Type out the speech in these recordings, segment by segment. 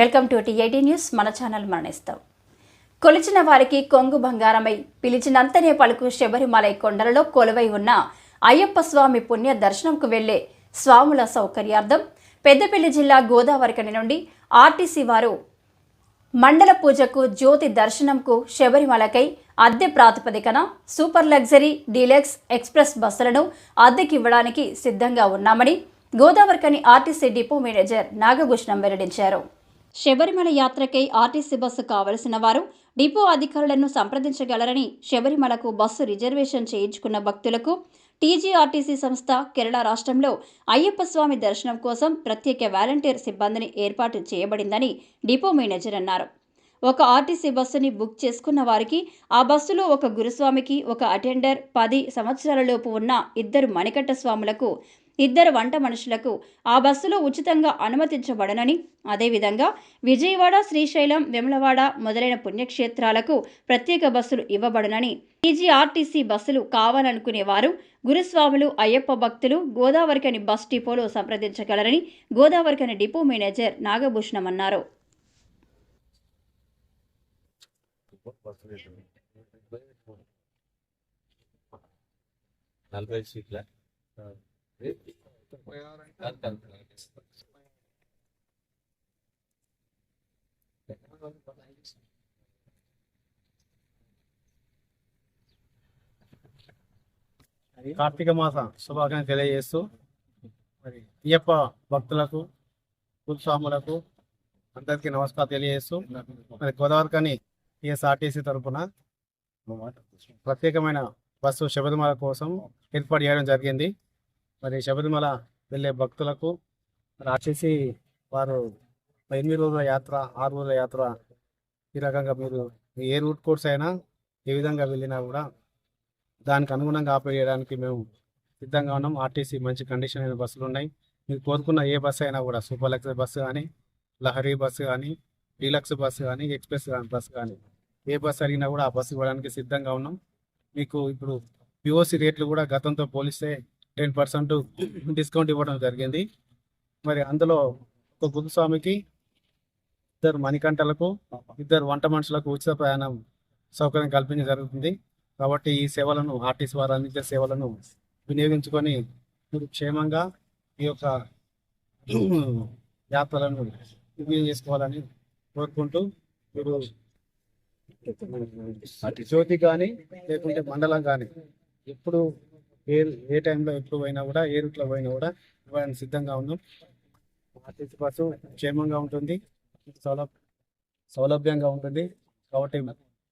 Welcome to TIT news. మన channel మరణిస్తాం. కొలిచిన వారికి కొంగు బంగారమై పిలిచినంతనే పలుకు శబరిమలై కొండలలో కొలువై ఉన్న అయ్యప్ప స్వామి పుణ్య దర్శనంకు వెళ్ళే స్వాముల సౌకర్యార్థం పెద్దపల్లి జిల్లా గోదావరికని నుండి ఆర్టీసీ వారు మండల పూజకు జ్యోతి దర్శనంకు శబరిమలకై అద్దె ప్రాతిపదికన సూపర్ లగ్జరీ డీలక్స్ ఎక్స్ప్రెస్ బస్సులను అద్దెకివ్వడానికి సిద్ధంగా ఉన్నామని Godavarikhani RTC depot manager Nagabhushanam వెల్లడించారు. శబరిమల యాత్రకై ఆర్టీసీ బస్సు కావలసిన వారు డిపో అధికారులను సంప్రదించగలరని శబరిమలకు బస్సు రిజర్వేషన్ చేయించుకున్న భక్తులకు టీజీఆర్టీసీ సంస్థ కేరళ రాష్ట్రంలో అయ్యప్ప స్వామి దర్శనం కోసం ప్రత్యేక వాలంటీర్ సిబ్బందిని ఏర్పాటు చేయబడిందని డిపో మేనేజర్ అన్నారు. ఒక ఆర్టీసీ బస్సుని బుక్ చేసుకున్న వారికి ఆ బస్సులో ఒక గురుస్వామికి ఒక అటెండర్ పది సంవత్సరాలలోపు ఉన్న ఇద్దరు మణికట్ట స్వాములకు ఇద్దరు వంట మనుషులకు ఆ బస్సులో ఉచితంగా అనుమతించబడనని అదేవిధంగా విజయవాడ శ్రీశైలం వెములవాడ మొదలైన పుణ్యక్షేత్రాలకు ప్రత్యేక బస్సులు ఇవ్వబడనని టీజీఆర్టీసీ బస్సులు కావాలనుకునే వారు గురుస్వాములు అయ్యప్ప భక్తులు గోదావరికని బస్ డిపోలో సంప్రదించగలరని గోదావరికని డిపో మేనేజర్ నాగభూషణం అన్నారు. నలభై సీట్ల? కార్తీక మాస శుభాకాంక్షలు తెలియజేస్తూ మరి అయ్యప్ప భక్తులకు కులస్వాములకు అందరికీ నమస్కారం తెలియజేస్తూ మరి గోదావరికని టీఎస్ఆర్టీసీ తరఫున ప్రత్యేకమైన బస్సు శబరిమల కోసం ఏర్పాటు చేయడం జరిగింది. మరి శబరిమల వెళ్ళే భక్తులకు మరి వచ్చేసి వారు ఎనిమిది రోజుల యాత్ర ఆరు రోజుల యాత్ర ఈ రకంగా మీరు ఏ రూట్ కోర్స్ అయినా ఏ విధంగా వెళ్ళినా కూడా దానికి అనుగుణంగా ఆపరేట్ చేయడానికి మేము సిద్ధంగా ఉన్నాం. ఆర్టీసీ మంచి కండిషన్ అయిన బస్సులు ఉన్నాయి. మీరు కోరుకున్న ఏ బస్సు అయినా కూడా సూపర్ లగ్జరీ బస్సు కానీ లహరీ బస్సు కానీ డీలక్స్ బస్సు కానీ ఎక్స్ప్రెస్ బస్సు కానీ ఏ బస్సు అడిగినా కూడా ఆ బస్సు ఇవ్వడానికి సిద్ధంగా ఉన్నాం. మీకు ఇప్పుడు పిఓసి రేట్లు కూడా గతంతో పోలిస్తే టెన్ పర్సెంట్ డిస్కౌంట్ ఇవ్వడం జరిగింది. మరి అందులో ఒక గురుస్వామికి ఇద్దరు మణికంటలకు ఇద్దరు వంట మనుషులకు ఉచిత ప్రయాణం సౌకర్యం కల్పించడం జరుగుతుంది. కాబట్టి ఈ సేవలను ఆర్టీసీ వారు అందించే సేవలను వినియోగించుకొని మీరు క్షేమంగా ఈ యొక్క యాత్రలను విజయం చేసుకోవాలని కోరుకుంటూ మీరు జ్యోతి కానీ లేకుంటే మండలం కానీ ఎప్పుడు ఏ ఏ టైంలో ఎప్పుడు పోయినా కూడా ఏ రూట్లో పోయినా కూడా ఇవ్వడానికి సిద్ధంగా ఉన్నాం. ఆర్టీసీ బస్సు క్షేమంగా ఉంటుంది. సౌలభ సౌలభ్యంగా ఉంటుంది. కాబట్టి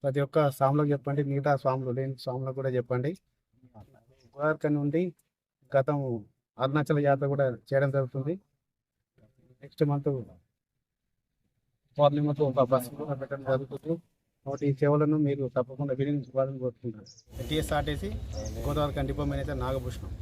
ప్రతి ఒక్క స్వాములకు చెప్పండి మిగతా స్వాములు లేని స్వాములకు కూడా చెప్పండి. గోదావరి నుండి గతం అరుణాచల యాత్ర కూడా చేయడం జరుగుతుంది. నెక్స్ట్ మంత్ పౌర్ణిమతో ఒక బస్సు కూడా పెట్టడం జరుగుతుంది. కాబట్టి ఈ సేవలను మీరు తప్పకుండా వినియోగించుకోవాలని కోరుకుంటున్నాను. టీఎస్ఆర్టీసీ గోదావరి కండిపో మేనేజర్ నాగభూషణం.